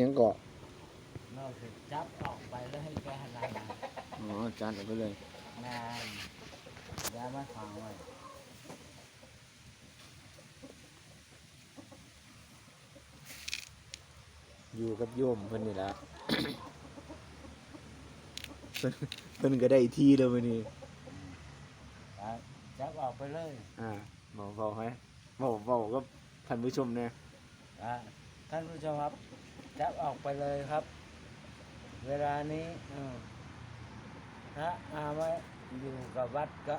ยังเกาะนอกจากจับออกไปแล้วให้แกหันหลังมาอ๋อจานเอาไปเลยงานยามาฟังไว้อยู่กับโยมเพิ่นนี่ละ เพิ่นเพิ่นก็ได้ที่แล้วมื้อนี้อะจับออกไปเลยอ่าเบาเบาให้เบาเบาก็ท่านผู้ชมเนี่ยอะท่านผู้ชมครับ จับออกไปเลยครับ เวลานี้อืมพระอาไว้อยู่กับวัดก็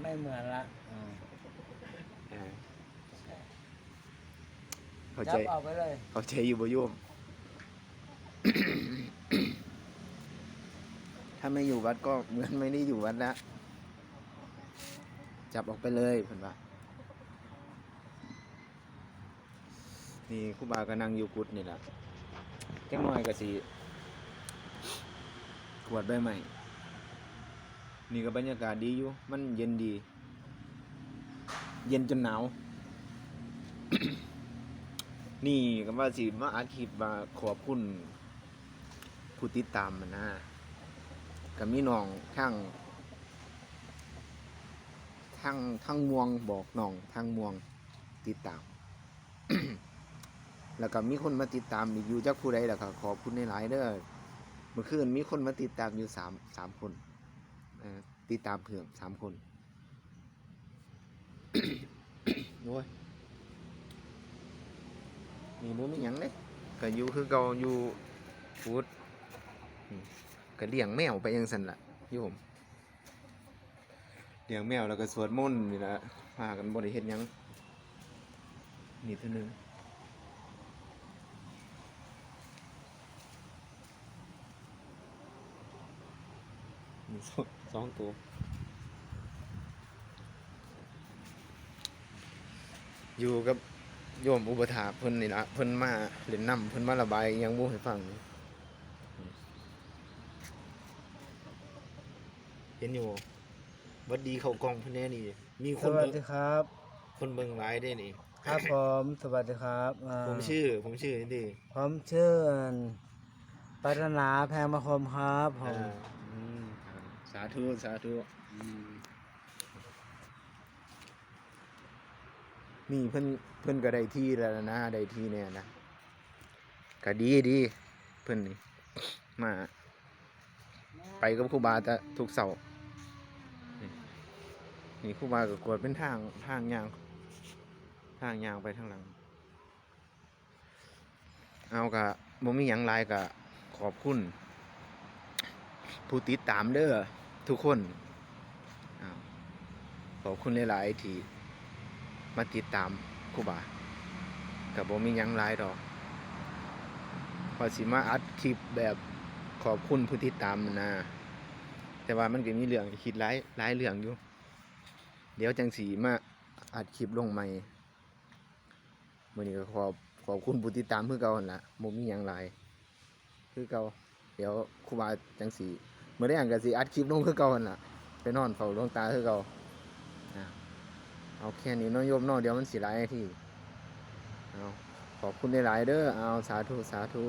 ไม่เหมือนละอืมอ่าเข้าจัใจบออกไปเลย เข้าใจอยู่บ่โยม ถ้าไม่อยู่วัดก็เหมือนไม่ได้อยู่วัดแล้วจับออกไปเลยเพิ่นว่า นี่ครูบาก็นั่งอยู่กุดนี่แหละแค่น้อยก็สิกวดใบใหม่ นี่ก็บรรยากาศดีอยู่ มันเย็นดี เย็นจนหนาว นี่ก็ว่าสิมาอัดคลิปมาขอบคุณผู้ติดตามมันนะก็มีน้องทั้งทั้งทั้งม่วงบอกน้องทั้งม่วงติดตาม แล้วก็มีคนมาติดตามอีกอยู่จักผู้ใดล่ะก็ขอบคุณในหลายเด้อเมื่อคืนมีคนมาติดตามอยู่สามสามคนติดตามเพิ่มสามคนโอ้ยมีบ่มีหยังเด้ก็อยู่คือเก่าอยู่ฟูดก็เลี้ยงแมวไปจังซั่นละโยมเลี้ยงแมวแล้วก็สวดมนต์นี่ละพากันบ่ได้เฮ็ดหยังนี่เท่านึง สองสองตัวอยู่กับโยมอุปถาเพิ่นนี่ละเพิ่นมาเล่นน้ำเพิ่นมาระบายอิหยังบูให้ฟังนี่เห็นอยู่บ่บัดดีเข้ากล้องเพิ่นแน่นี่ มีคสนวัสเบิ่งดีครับ คนเบิ่งหลายได้นี่ครับผมสวัสดีครับาผมชื่อ ผมชื่อนี่ดิผมชื่อ ปัฒนาแพงมาคมครับผอ่ามอืม สาธุ สาธุนี่เพิ่นเพิ่นก็ได้ที่แล้วนะได้ที่เนี่ยนะก็ดีดีเพิ่นนี่มา ไปกับครูบาแต่ทุกเสาร์นี่ครูบาก็กวดเป็นทางทางยาง ทางยางไปทางหลัง เอากะบ่มีหยังหลายกะขอบคุณผู้ติดตามเด้อ ทุกคนขอบคุณหลายๆที่มาติดตามครูบากับบ่มียังหลายดอกพอสิมาอัดคลิปแบบขอบคุณผู้ติดตามนะ แต่ว่ามันก็มีเรื่องคิดหลายหลายเรื่องอยู่ เดี๋ยวจังสีมาอัดคลิปลงใหม่มื้อนี้ก็ขอบขอบคุณผู้ติดตามคือเก่าหั่นละบ่มียังหลาย คือเก่าเดี๋ยวครูบาจังสี มื่อได้อ่านก็สิอัดคลิปลงคือเก่าหั่นล่ะไปนอนเฝ้าดวงตาคือเก่าเอาแค่นี้น้อยโยมเนาะเดี๋ยวมันสิหลายที่เอาขอบคุณหลายๆเด้อเอาสาธุสาธุ